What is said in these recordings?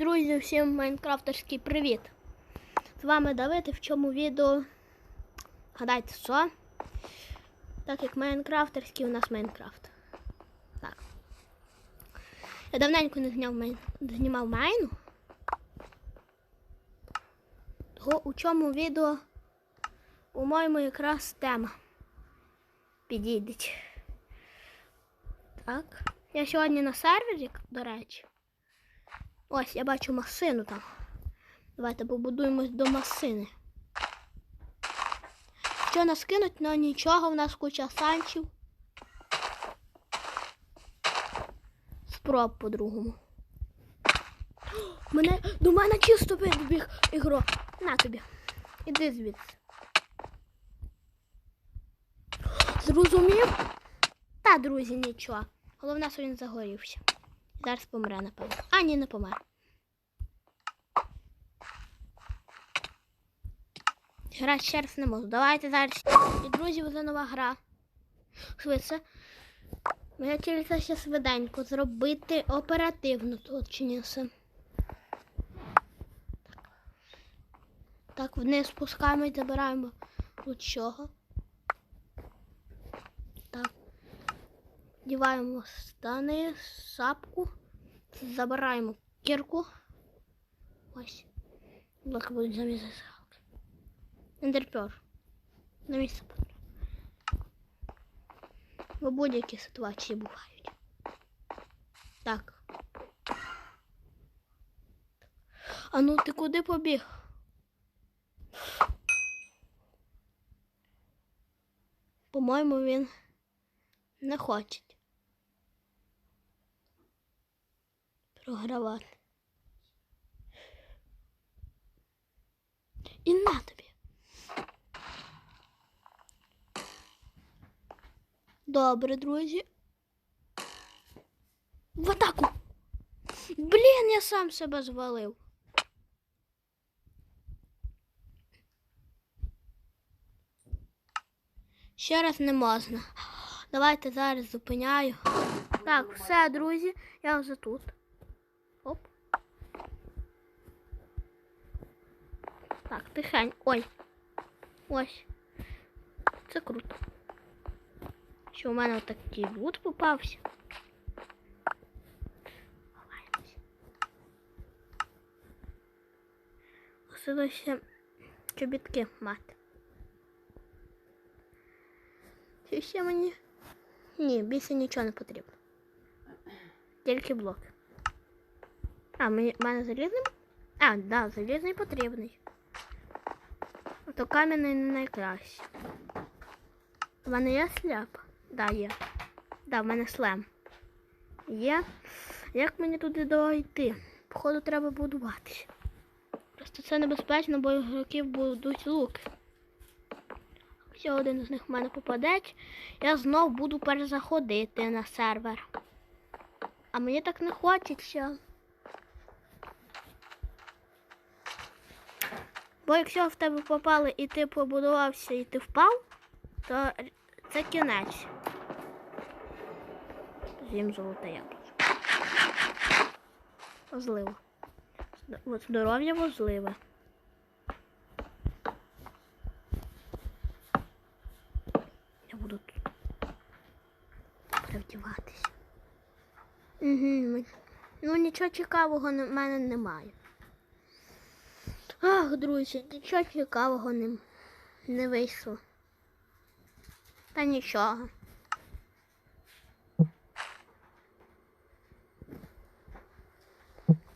Друзі, всім майнкрафтерський привіт! З вами Давид і в цьому відео. Гадайте, що? Так як майнкрафтерський, у нас Майнкрафт. Так. Я давненько не зняв майн... знімав майну. Того у цьому відео у моєму якраз тема підійдеть. Так. Я сьогодні на сервері, до речі. Ось, я бачу масину там. Давайте побудуємось до масини. Що нас кинуть, ну нічого, в нас куча санчів. Спроб по-другому. Мене до мене чисто вибіг ігро. На тобі. Іди звідси. Зрозумів? Та, друзі, нічого. Головне, що він загорівся. Зараз помре, напевно. А, ні, не помер. Грати ще раз не можу. Давайте зараз. І друзі, вже нова гра. Швидше. Моя це ще швиденько зробити оперативно точніше. Так, вниз спускаємо і забираємо тут чого. Так. Діваємо стани, шапку, забираємо кірку. Ось. Блоки будуть замість зажигалки. Ендерпер. На місце потрібно. Бо будь-які ситуації бувають. Так. А ну ти куди побіг? По-моєму, він не хоче програвати. І на тобі. Добре, друзі. В атаку. Блін, я сам себе звалив. Ще раз не можна. Давайте зараз зупиняю. Так, все, друзі, я вже тут. Так, тихень. Ой. Ось. Це круто. Що у мене такий лут попався. Ховаємось. Лишилося чобітки мати. Чи ще мені? Ні, більше нічого не потрібно. Тільки блоки. А, мені, мене залізний? А, да, залізний потрібний. То кам'яний не найкраще. У мене є сляп? Да, є. Да, в мене слем. Є. Як мені туди дойти? Походу треба будуватися. Просто це небезпечно, бо ігроків будуть луки. Якщо один з них в мене попаде, я знов буду перезаходити на сервер. А мені так не хочеться. Бо якщо в тебе попали і ти побудувався і ти впав, то це кінець. З'їм золоте яблучко. Важливо. От здоров'я важливе. Я буду тут перевдіватися. Угу. Ну нічого цікавого в мене немає. Ах, друзі, нічого цікавого не, не вийшло. Та нічого.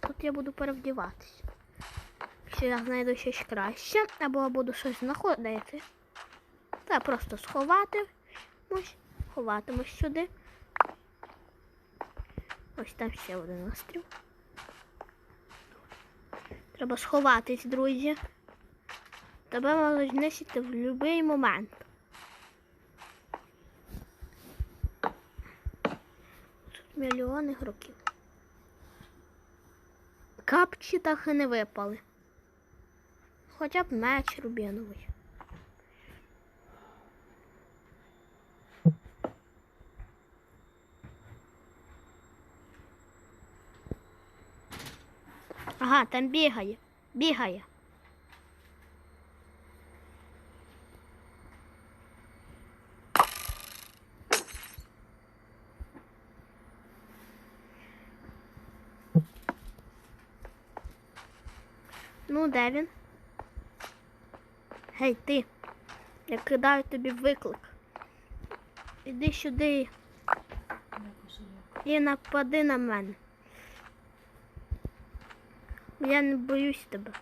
Тут я буду перевдіватися. Якщо я знайду щось краще, або буду щось знаходити, та просто сховати. Ось, ховатимось сюди. Ось там ще один острів. Треба сховатись, друзі. Тебе можуть знищити в будь-який момент. Тут мільйони гроків. Капчі так і не випали. Хоча б меч рубіновий. Ага, там бігає. Бігає. Ну, де він? Гей, ти. Я кидаю тобі виклик. Іди сюди і напади на мене. Я не боюсь тебе.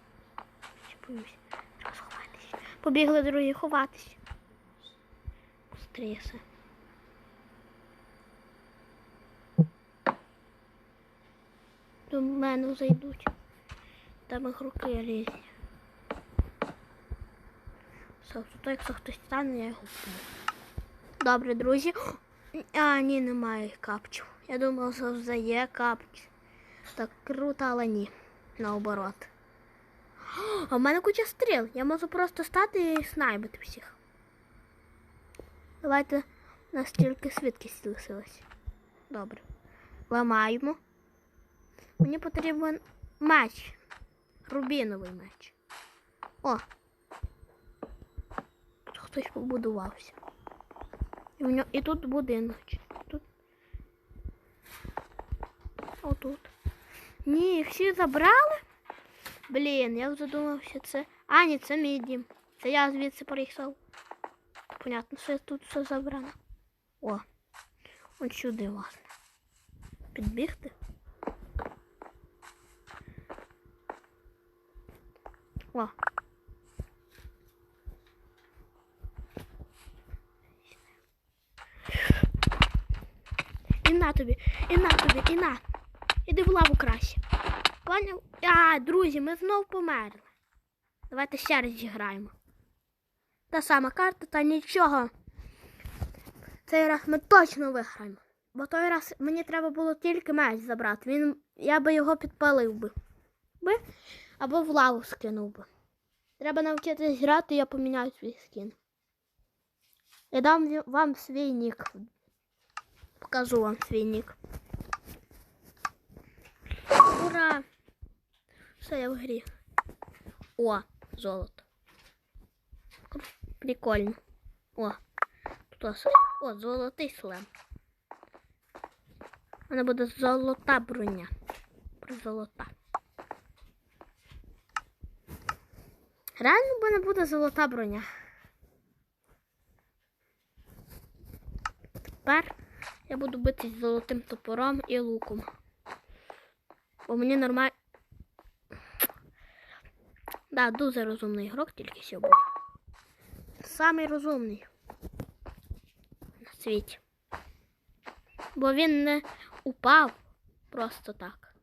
Боюсь? Побігли другі ховатися. Стреси. До мене зайдуть. Там ігроки різні. Все, тут якщо хтось стане, я його вб'ю. Добре, друзі. А, ні, немає капчу. Я думав, що вже є капч. Так круто, але ні. Наоборот. А в мене куча стріл. Я можу просто стати і снайпити всіх. Давайте у нас тільки швидкість лишилась. Добре. Ламаємо. Мені потрібен меч. Рубіновий меч. О! Тут хтось побудувався. І, нього, і тут будинок. Тут. Отут. Ні, їх всі забрали? Блін, я вже думав, це. А, ні, це мій дім. Це я звідси перейшов. Понятно, що тут все забрано. О, от сюди власне. Підбігти. О. І на тобі, і на тобі, і на. Іди в лаву краще. Поняв? А, друзі, ми знов померли. Давайте ще раз зіграємо. Та сама карта, та нічого. Цей раз ми точно виграємо. Бо той раз мені треба було тільки меч забрати. Він, я би його підпалив би. би або в лаву скинув би. Треба навчитись грати, я поміняю свій скін. Я дам вам свій нік. Покажу вам свій нік. Ура! Все, я в грі. О, золото. Прикольно. О, тут ось. О, золотий слем. У мене буде золота броня. Золота. Реально в мене буде золота броня. Тепер я буду битись золотим топором і луком. Бо мені нормально. Да, дуже розумний ігрок тільки був. Самий розумний на світі. Бо він не упав просто так.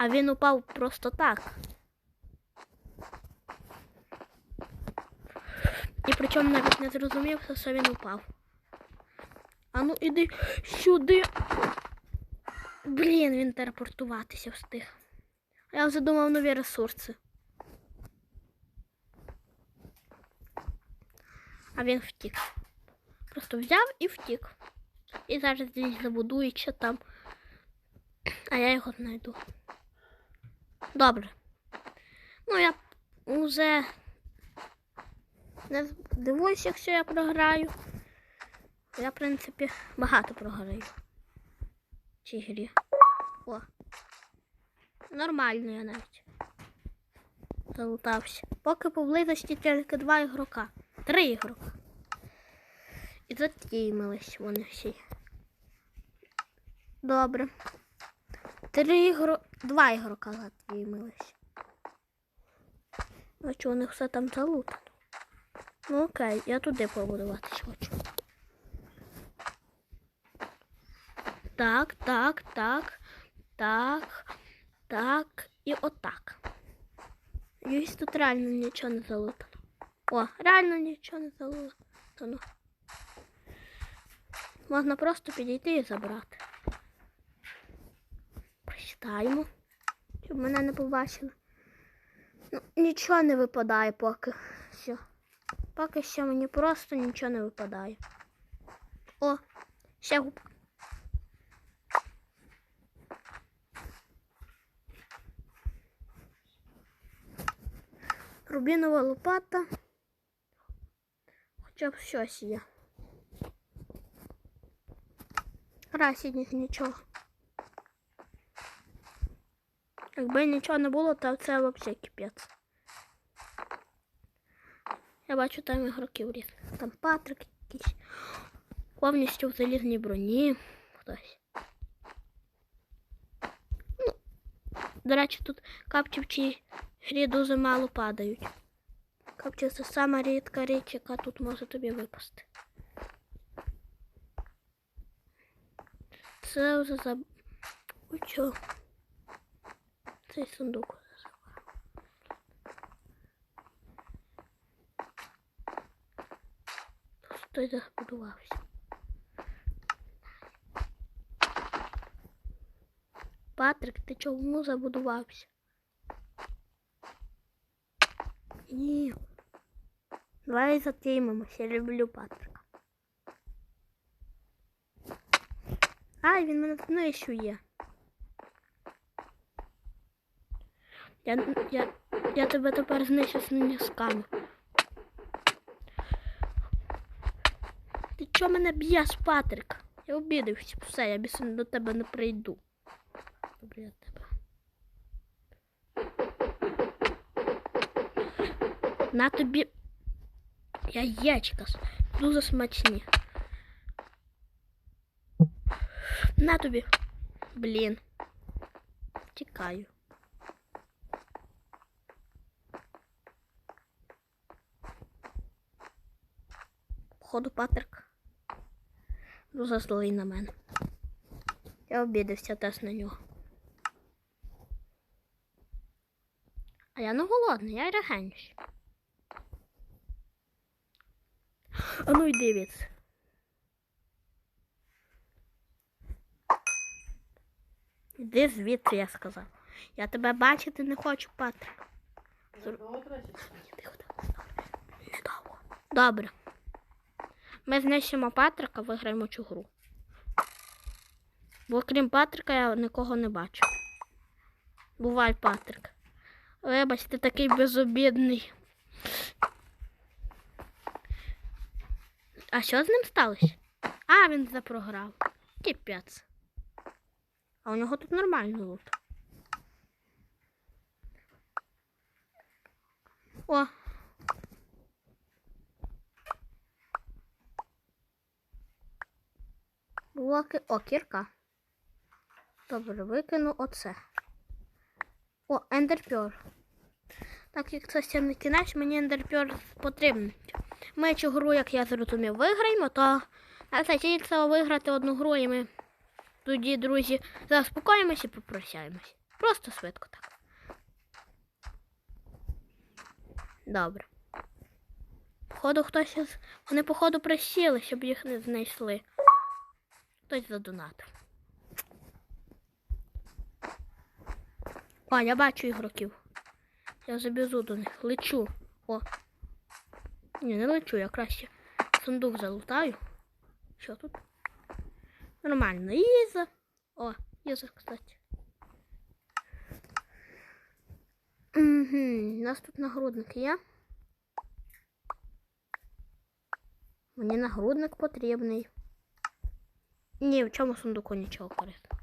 А він упав просто так. І причому навіть не зрозумів, що він упав. А ну іди сюди. Блін, він телепортуватися встиг. Я вже думав нові ресурси. А він втік. Просто взяв і втік. І зараз десь забудується там. А я його знайду. Добре. Ну, я вже не дивуюся, якщо я програю. Я, в принципі, багато програю. Цій грі. О. Нормально я навіть. Залутався. Поки поблизості тільки два ігрока. Три ігрока. І затімились вони всі. Добре. Три ігро... Два ігрока затімились. Що у них все там залутано? Ну окей, я туди побудуватись хочу. Так, так, так, так, так і отак. Юсь тут реально нічого не залутано. О, реально нічого не залутано. Можна просто підійти і забрати. Прочитаємо, щоб мене не побачили. Ну, нічого не випадає поки що. Поки що мені просто нічого не випадає. О, ще губка. Рубінова лопата. Хоча б щось є. Красінь нічого. Якби нічого не було, то це взагалі кипець. Я бачу там ігроків різних. Там Патрик якийсь. Повністю в залізній броні. Хтось. Ну, до речі, тут капчі в цій грі дуже мало падають. Капчі це сама рідка річ, яка тут може тобі випасти. Це вже за. Ой, чо? Цей сундук. Хтось забудувався. Патрик, ти чому забудувався? Ні. Давай затримаємося, я люблю Патрика. Ай, він мене знищує. Я, я, я тебе тепер знищу з нісками. Ти чого мене б'єш, Патрик? Я обідався, все, я більше до тебе не прийду. Добре, я тебе. На тобі яєчка с- дуже смачні. На тобі. Блін. Тікаю. Походу Патрик. Дуже злий на мене. Я обідався теж на нього. А я не голодний, я регенюсь. А ну йди від. Іди звідси, я сказав. Я тебе бачити не хочу, Патрик. Недовго. Добре. Ми знищимо Патрика, виграємо цю гру. Бо крім Патрика я нікого не бачу. Бувай, Патрик. Вибач, ти такий безобідний. А що з ним сталося? А, він запрограв. Кіпець. А у нього тут нормальний лут. О, Блоки. О, кірка. Добре, викину оце. О, ендерпьор. Так як це ще не кінець, мені ендерпьор потрібен. Ми цю гру, як я зрозумів, виграємо, то залишається виграти одну гру і ми тоді, друзі, заспокоїмося і попрощаємось. Просто швидко так. Добре. Походу хтось із... Вони, походу, присіли, щоб їх не знайшли. Хтось задонатив. О, я бачу ігроків. Я забізу до них. Лечу. О. Ні, не лечу, я краще сундук залутаю. Що тут? Нормально. Іза. О, Іза, кстати. Угу. У нас тут нагрудник є. Мені нагрудник потрібний. Ні, в цьому сундуку нічого корисного.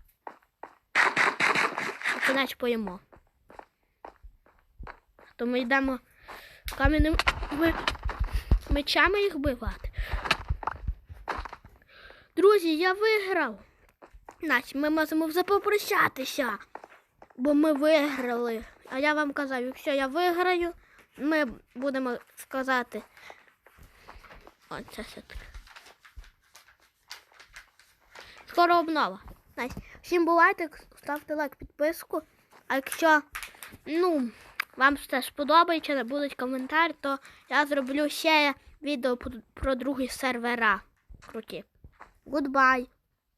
Це наче поїмо. То ми йдемо кам'яним мечами їх вбивати. Друзі, я виграв. Значить, ми можемо вже попрощатися. Бо ми виграли. А я вам казав, якщо я виграю, ми будемо сказати. О, це все таке. Скоро обнова. Значить, всім бувайте, ставте лайк, підписку. А якщо ну, вам це сподобається, не будуть коментар, то я зроблю ще відео про- другі сервера. Круті. Гудбай!